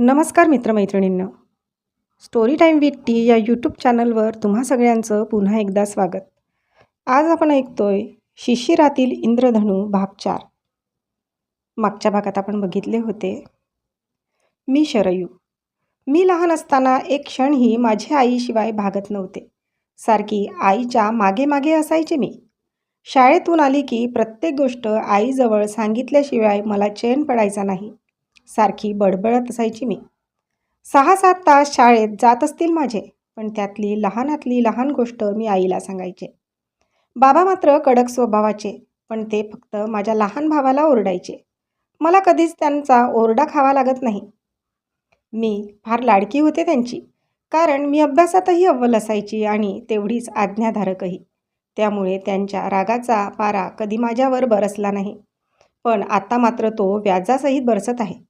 नमस्कार मित्रमैत्रिणींना. Story time with T या यूट्यूब चॅनलवर तुम्हा सगळ्यांचं पुन्हा एकदा स्वागत. आज आपण ऐकतोय शिशिरातील इंद्रधनू भाग चार. मागच्या भागात आपण बघितले होते. मी शरयू. मी लहान असताना एक क्षणही माझ्या आईशिवाय भागत नव्हते. सारखी आईच्या मागे मागे असायचे मी. शाळेतून आली की प्रत्येक गोष्ट आईजवळ सांगितल्याशिवाय मला चैन पडायचा नाही. सारखी बडबडत असायची मी. सहा सात तास शाळेत जात असतील माझे पण त्यातली लहानातली लहान गोष्ट मी आईला सांगायचे. बाबा मात्र कडक स्वभावाचे पण ते फक्त माझ्या लहान भावाला ओरडायचे. मला कधीच त्यांचा ओरडा खावा लागत नाही. मी फार लाडकी होते त्यांची कारण मी अभ्यासातही अव्वल असायची आणि तेवढीच आज्ञाधारकही. त्यामुळे त्यांच्या रागाचा पारा कधी माझ्यावर बरसला नाही. पण आता मात्र तो व्याजासहित बरसत आहे.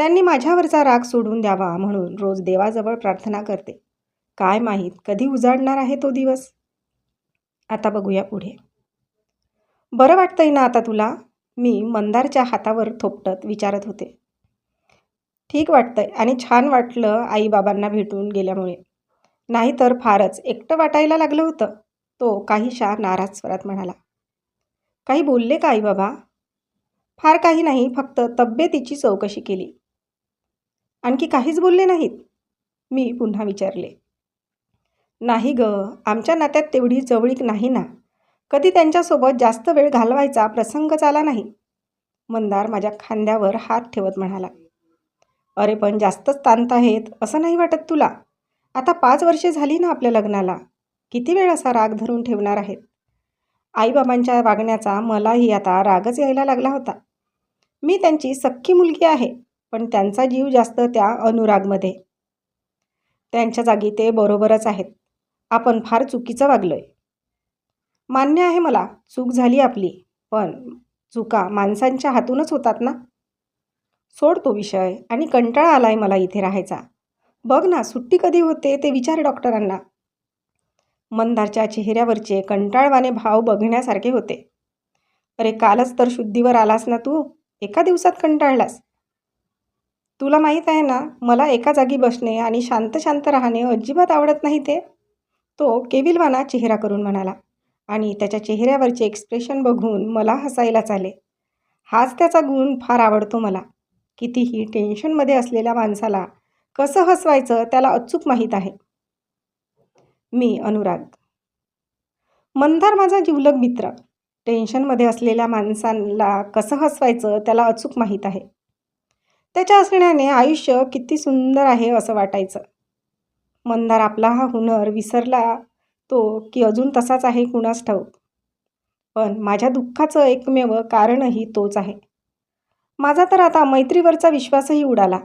त्यांनी माझ्यावरचा राग सोडून द्यावा म्हणून रोज देवाजवळ प्रार्थना करते. काय माहीत कधी उजाडणार आहे तो दिवस? आता बघूया पुढे. बरं वाटतंय ना आता तुला? मी मंदारच्या हातावर थोपटत विचारत होते. ठीक वाटतंय आणि छान वाटलं आईबाबांना भेटून गेल्यामुळे. नाहीतर फारच एकटं वाटायला लागलं होतं. तो काहीशा नाराज स्वरात म्हणाला. काही बोलले का आई बाबा फार काही नाही फक्त तब्येतीची चौकशी केली. आणखी काहीच बोलले नाहीत. मी पुन्हा विचारले. नाही ग आमच्या नात्यात तेवढी जवळीक नाही ना. कधी त्यांच्यासोबत जास्त वेळ घालवायचा प्रसंगच आला नाही. मंदार माझ्या खांद्यावर हात ठेवत म्हणाला. अरे पण जास्तच ताणत आहेत असं नाही वाटत तुला? आता पाच वर्षे झाली ना आपल्या लग्नाला. किती वेळ असा राग धरून ठेवणार आहेत? आईबाबांच्या वागण्याचा मलाही आता रागच यायला लागला होता. मी त्यांची सख्खी मुलगी आहे. पण त्यांचा जीव जास्त त्या अनुरागमध्ये. त्यांच्या जागी ते बरोबरच आहेत. आपण फार चुकीचं वागलो आहे मान्य आहे मला चूक झाली आपली पण चुका माणसांच्या हातूनच होतात ना? सोड तो विषय आणि कंटाळा आला आहे मला इथे राहायचा. बघ ना सुट्टी कधी होते ते विचार डॉक्टरांना. मंदारच्या चेहऱ्यावरचे कंटाळवाने भाव बघण्यासारखे होते. अरे कालच तर शुद्धीवर आलास ना तू? एका दिवसात कंटाळलास. तुला माहीत आहे ना मला एका जागी बसणे आणि शांत शांत राहणे अजिबात आवडत नाही ते? तो केविलवाना चेहरा करून म्हणाला. आणि त्याच्या चेहऱ्यावरचे एक्सप्रेशन बघून मला हसायला चाले हाच त्याचा गुण फार आवडतो मला. कितीही टेन्शनमध्ये असलेल्या माणसाला कसं हसवायचं त्याला अचूक माहीत आहे. मी अनुराग. मंदार माझा जिवलग मित्र. टेन्शनमध्ये असलेल्या माणसांना कसं हसवायचं त्याला अचूक माहीत आहे. त्याच्या असण्याने आयुष्य किती सुंदर आहे असं वाटायचं. मंदार आपला हा हुनर विसरला तो की अजून तसाच आहे कुणास ठाऊक. पण माझ्या दुःखाचं एकमेव कारणही तोच आहे. माझा तर आता मैत्रीवरचा विश्वासही उडाला.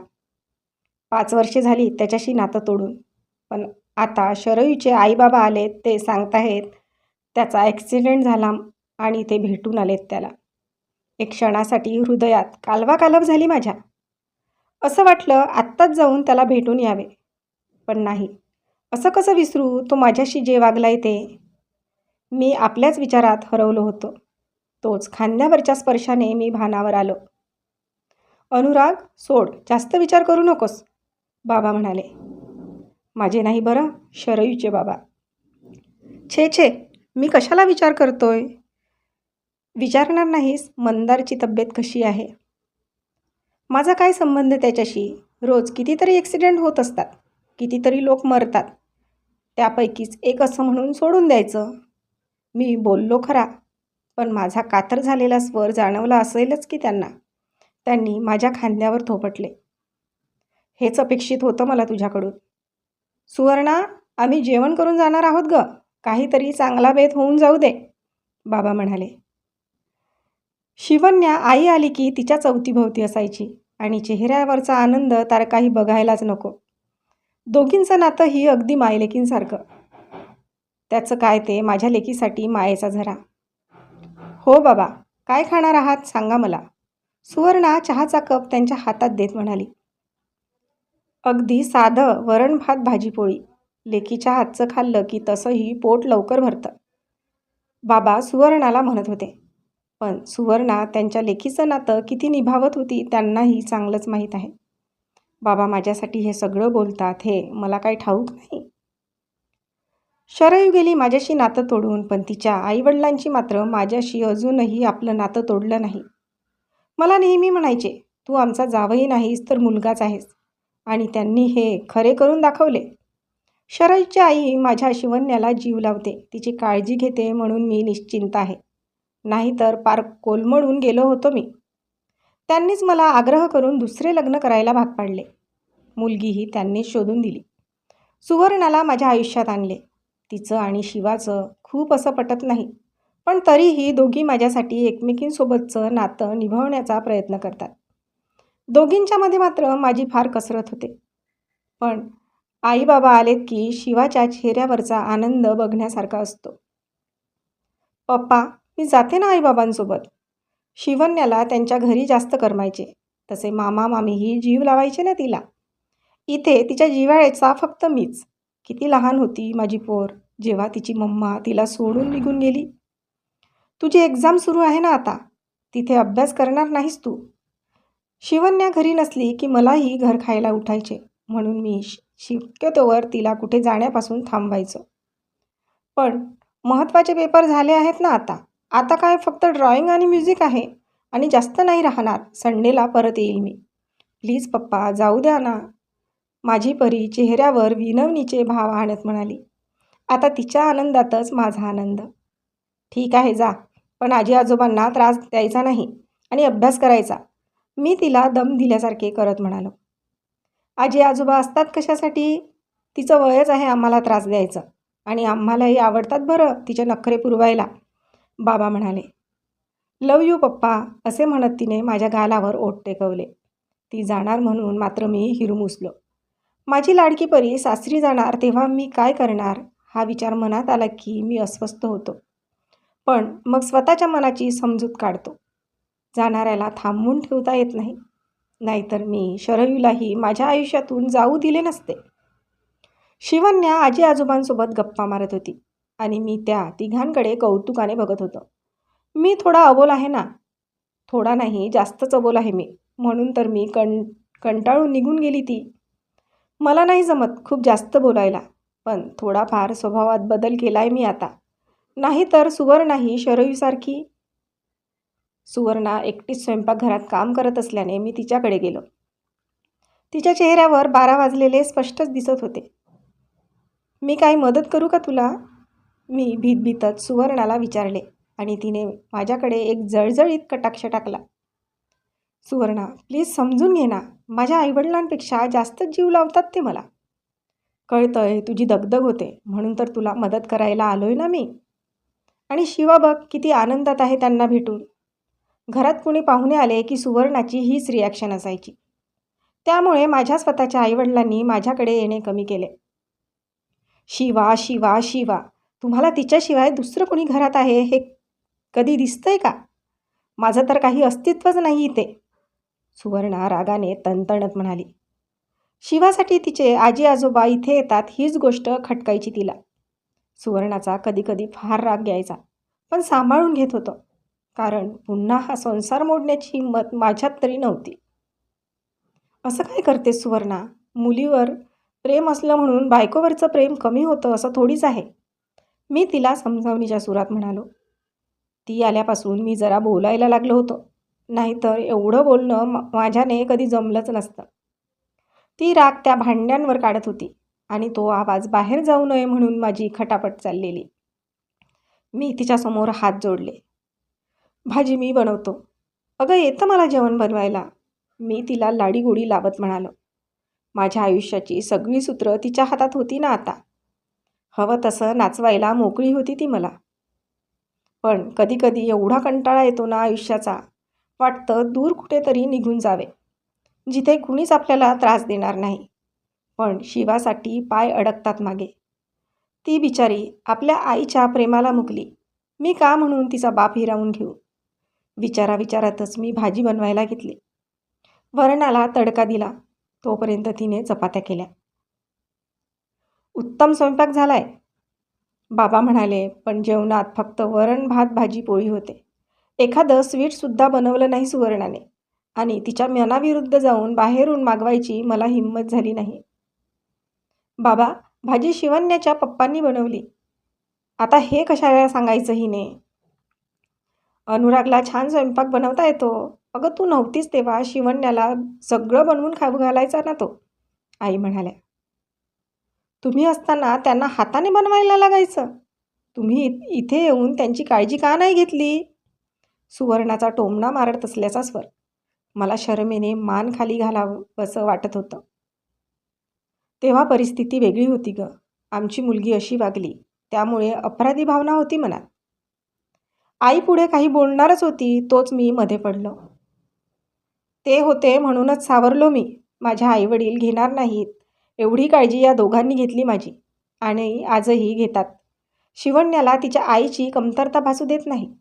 पाच वर्षे झाली त्याच्याशी नातं तोडून. पण आता शरयूचे आईबाबा आलेत ते सांगताहेत त्याचा ॲक्सिडेंट झाला आणि ते भेटून आलेत त्याला. एक क्षणासाठी हृदयात कालवा कालव झाली माझ्या. असं वाटलं आत्ताच जाऊन त्याला भेटून यावे. पण नाही. असं कसं विसरू तो माझ्याशी जे वागलाय ते? मी आपल्याच विचारात हरवलो होतो. तोच खांद्यावरच्या स्पर्शाने मी भानावर आलो. अनुराग सोड जास्त विचार करू नकोस बाबा म्हणाले. माझे नाही बरं शरयूचे बाबा. छे छे मी कशाला विचार करतोय? विचारणार नाहीस मंदारची तब्येत कशी आहे? माझा काय संबंध त्याच्याशी? रोज कितीतरी ॲक्सिडेंट होत असतात. कितीतरी लोक मरतात. त्यापैकीच एक असं म्हणून सोडून द्यायचं. मी बोललो खरा. पण माझा कातर झालेला स्वर जाणवला असेलच की त्यांना. त्यांनी माझ्या खांद्यावर थोपटले. हेच अपेक्षित होतं मला तुझ्याकडून. सुवर्णा आम्ही जेवण करून जाणार आहोत ग. काहीतरी चांगला बेत होऊन जाऊ दे. बाबा म्हणाले. शिवन्या आई आली की तिच्या चौथीभोवती असायची आणि चेहऱ्यावरचा आनंद तर काही बघायलाच नको. दोघींचं नातं ही अगदी मायलेकींसारखं. त्याचं काय ते माझ्या लेकीसाठी मायेचा झरा. हो बाबा काय खाणार आहात सांगा मला. सुवर्णा चहाचा कप त्यांच्या हातात देत म्हणाली. अगदी साधं वरण भात भाजीपोळी. लेकीच्या हातचं खाल्लं की तसंही पोट लवकर भरतं. बाबा सुवर्णाला म्हणत होते पण सुवर्णा त्यांच्या लेखीचं नातं किती निभावत होती त्यांनाही चांगलंच माहीत आहे. बाबा माझ्यासाठी हे सगळं बोलतात हे मला काही ठाऊक नाही. शरयू गेली माझ्याशी नातं तोडून पण तिच्या आईवडिलांची मात्र माझ्याशी अजूनही आपलं नातं तोडलं नाही. मला नेहमी म्हणायचे तू आमचा जावही नाहीस तर मुलगाच आहेस. आणि त्यांनी हे खरे करून दाखवले. शरयची आई माझ्या शिवण्याला जीव लावते तिची काळजी घेते म्हणून मी निश्चिंत आहे. नाहीतर पार कोलमडून गेलो होतो मी. त्यांनीच मला आग्रह करून दुसरे लग्न करायला भाग पाडले. मुलगीही त्यांनीच शोधून दिली. सुवर्णाला माझ्या आयुष्यात आणले. तिचं आणि शिवाचं खूप असं पटत नाही. पण तरीही दोघी माझ्यासाठी एकमेकींसोबतचं नातं निभावण्याचा प्रयत्न करतात. दोघींच्यामध्ये मात्र माझी फार कसरत होते. पण आई बाबा आलेत की शिवाच्या चेहऱ्यावरचा आनंद बघण्यासारखा असतो. पप्पा मी जाते ना आईबाबांसोबत. शिवन्याला त्यांच्या घरी जास्त करमायचे. तसे मामा मामीही जीव लावायचे ना तिला. इथे तिच्या जिव्हाळ्याचा फक्त मीच. किती लहान होती माझी पोर. जेव्हा तिची मम्मा तिला सोडून निघून गेली. तुझी एक्झाम सुरू आहे ना आता. तिथे अभ्यास करणार नाहीस तू. शिवन्या घरी नसली की मलाही घर खायला उठायचे. म्हणून मी शक्यतोवर तिला कुठे जाण्यापासून थांबवायचं. पण महत्त्वाचे पेपर झाले आहेत ना आता. आता काय फक्त ड्रॉइंग आणि म्युझिक आहे. आणि जास्त नाही राहणार संडेला परत येईल मी. प्लीज पप्पा जाऊ द्या ना. माझी परी चेहऱ्यावर विनवणीचे भाव आणत म्हणाली. आता तिच्या आनंदातच माझा आनंद. ठीक आहे जा. पण आजी आजोबांना त्रास द्यायचा नाही आणि अभ्यास करायचा. मी तिला दम दिल्यासारखे करत म्हणालो. आजी आजोबा असतात कशासाठी? तिचं वयच आहे आम्हाला त्रास द्यायचं. आणि आम्हालाही आवडतात बरं तिचे नखरे पुरवायला. बाबा म्हणाले लव यू पप्पा असे म्हणत तिने माझ्या गालावर ओठ टेकवले. ती जाणार म्हणून मात्र मी हिरमुसलो माझी लाडकी परी सासरी जाणार तेव्हा मी काय करणार? हा विचार मनात आला की मी अस्वस्थ होतो. पण मग स्वतःच्या मनाची समजूत काढतो. जाणाऱ्याला थांबवून ठेवता येत नाही. नाहीतर मी शरयूलाही माझ्या आयुष्यातून जाऊ दिले नसते. शिवन्या आजी आजोबांसोबत गप्पा मारत होती. आणि मी त्या तिघांकडे कौतुकाने बघत होतो. मी थोडा अबोल आहे ना? थोडा नाही जास्तच अबोल आहे मी. म्हणून तर मी कं कंटाळून निघून गेली ती. मला नाही जमत खूप जास्त बोलायला पण थोडाफार स्वभावात बदल केला आहे मी आता. नाही तर सुवर्णाही शरयूसारखी सुवर्णा एकटीच स्वयंपाकघरात काम करत असल्याने मी तिच्याकडे गेलो. तिच्या चेहऱ्यावर बारा वाजलेले स्पष्टच दिसत होते. मी काही मदत करू का तुला? मी भीतभीतच सुवर्णाला विचारले आणि तिने माझ्याकडे एक जळजळीत कटाक्ष टाकला. सुवर्णा प्लीज समजून घे ना माझ्या आईवडिलांपेक्षा जास्तच जीव लावतात ते मला. कळतंय तुझी दगदग होते म्हणून तर तुला मदत करायला आलोय ना मी. आणि शिवा बघ किती आनंदात आहे त्यांना भेटून. घरात कुणी पाहुणे आले की सुवर्णाची हीच रिॲक्शन असायची. त्यामुळे माझ्या स्वतःच्या आईवडिलांनी माझ्याकडे येणे कमी केले. शिवा शिवा शिवा तुम्हाला तिच्याशिवाय दुसरं कोणी घरात आहे हे कधी दिसतंय का? माझं तर काही अस्तित्वच नाही इथे. सुवर्णा रागाने तणतणत म्हणाली. शिवासाठी तिचे आजी आजोबा इथे येतात हीच गोष्ट खटकायची तिला. सुवर्णाचा कधीकधी फार राग यायचा पण सांभाळून घेत होतं कारण पुन्हा हा संसार मोडण्याची हिंमत माझ्यात तरी नव्हती. असं काय करते सुवर्णा? मुलीवर प्रेम असलं म्हणून बायकोवरचं प्रेम कमी होतं असं थोडीच आहे. मी तिला समजावणीच्या सुरात म्हणालो. ती आल्यापासून मी जरा बोलायला लागलो होतो. नाहीतर एवढं बोलणं माझ्याने कधी जमलंच नसतं. ती राग त्या भांड्यांवर काढत होती आणि तो आवाज बाहेर जाऊ नये म्हणून माझी खटापट चाललेली. मी तिच्यासमोर हात जोडले. भाजी मी बनवतो. अगं येतं मला जेवण बनवायला. मी तिला लाडीगोडी लावत म्हणालो. माझ्या आयुष्याची सगळी सूत्रं तिच्या हातात होती ना आता. हवं तसं नाचवायला मोकळी होती ती मला. पण कधीकधी एवढा कंटाळा येतो ना आयुष्याचा वाटतं दूर कुठेतरी निघून जावे. जिथे कुणीच आपल्याला त्रास देणार नाही. पण शिवासाठी पाय अडकतात मागे. ती बिचारी आपल्या आईच्या प्रेमाला मुकली. मी का म्हणून तिचा बाप हिरावून घेऊ? विचारा विचारातच मी भाजी बनवायला घेतली. वरणाला तडका दिला. तोपर्यंत तिने चपात्या केल्या. उत्तम स्वयंपाक झालाय. बाबा म्हणाले पण जेवणात फक्त वरण भात भाजी पोळी होते. एखादं स्वीटसुद्धा बनवलं नाही सुवर्णाने. आणि तिच्या मनाविरुद्ध जाऊन बाहेरून मागवायची मला हिंमत झाली नाही. बाबा भाजी शिवण्याच्या पप्पांनी बनवली. आता हे कशाला सांगायचं हिने? अनुरागला छान स्वयंपाक बनवता येतो. अगं तू नव्हतीच तेव्हा शिवण्याला सगळं बनवून खाऊ घालायचा ना तो आई म्हणाल्या. तुम्ही असताना त्यांना हाताने बनवायला लागायचं. तुम्ही इ- इथे येऊन त्यांची काळजी का नाही घेतली? सुवर्णाचा टोमणा मारत असल्याचा स्वर. मला शरमेने मान खाली घालावं असं वाटत होतं. तेव्हा परिस्थिती वेगळी होती ग. आमची मुलगी अशी वागली. त्यामुळे अपराधी भावना होती मनात. आई पुढे काही बोलणारच होती तोच मी मध्ये पडलो. ते होते म्हणूनच सावरलो मी. माझ्या आईवडील घेणार नाहीत. एवढी काळजी या दोघांनी घेतली माझी. आणि आजही घेतात. शिवण्याला तिच्या आईची कमतरता भासू देत नाही.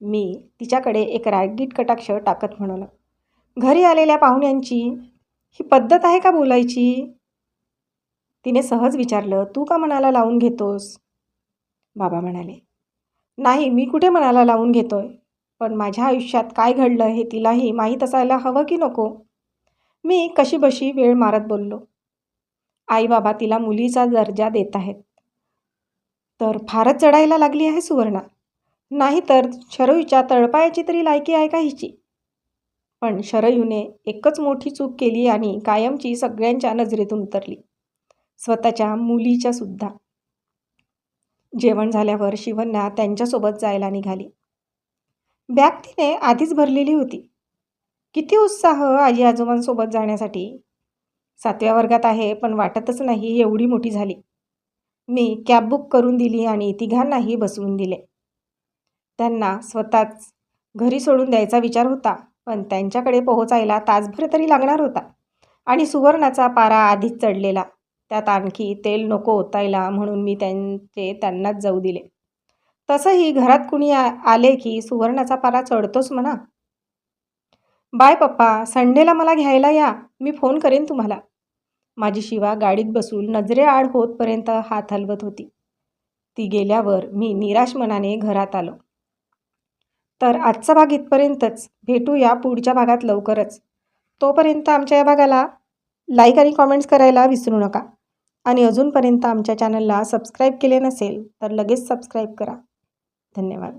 मी तिच्याकडे एक रागीट कटाक्ष टाकत म्हणालो. घरी आलेल्या पाहुण्यांची ही पद्धत आहे का बोलायची? तिने सहज विचारलं तू का मनाला लावून घेतोस? बाबा म्हणाले नाही मी कुठे मनाला लावून घेतोय? पण माझ्या आयुष्यात काय घडलं हे तिलाही माहीत असायला हवं की नको? मी कशी बशी वेळ मारत बोललो. आई बाबा तिला मुलीचा दर्जा देत आहेत. तर फारच चढायला लागली आहे सुवर्णा. नाही तर शरयूच्या तळपायाची तरी लायकी आहे का हिची? पण शरयूने एकच मोठी चूक केली आणि कायमची सगळ्यांच्या नजरेतून उतरली. स्वतःच्या मुलीच्या सुद्धा. जेवण झाल्यावर शिवन्या त्यांच्यासोबत जायला निघाली. बॅग तिने आधीच भरलेली होती. किती उत्साह आजी आजोबांसोबत जाण्यासाठी. सातव्या वर्गात आहे पण वाटतच नाही एवढी मोठी झाली. मी कॅब बुक करून दिली आणि तिघांनाही बसवून दिले. त्यांना स्वतःच घरी सोडून द्यायचा विचार होता पण त्यांच्याकडे पोहोचायला तासभर तरी लागणार होता आणि सुवर्णाचा पारा आधीच चढलेला. त्यात आणखी तेल नको ओतायला म्हणून मी त्यांचे त्यांनाच जाऊ दिले. तसंही घरात कुणी आ आले की सुवर्णाचा पारा चढतोच म्हणा. बाय पप्पा संडेला मला घ्यायला या. मी फोन करेन तुम्हाला. माझी शिवा गाडीत बसून नजरेआड होतपर्यंत हात हलवत होती. ती गेल्यावर मी निराश मनाने घरात आलो. तर आजचा भाग इथपर्यंतच. भेटूया पुढच्या भागात लवकरच. तोपर्यंत आमच्या या भागाला लाईक आणि कॉमेंट्स करायला विसरू नका. आणि अजूनपर्यंत आमच्या चॅनलला सबस्क्राईब केले नसेल तर लगेच सबस्क्राईब करा. धन्यवाद.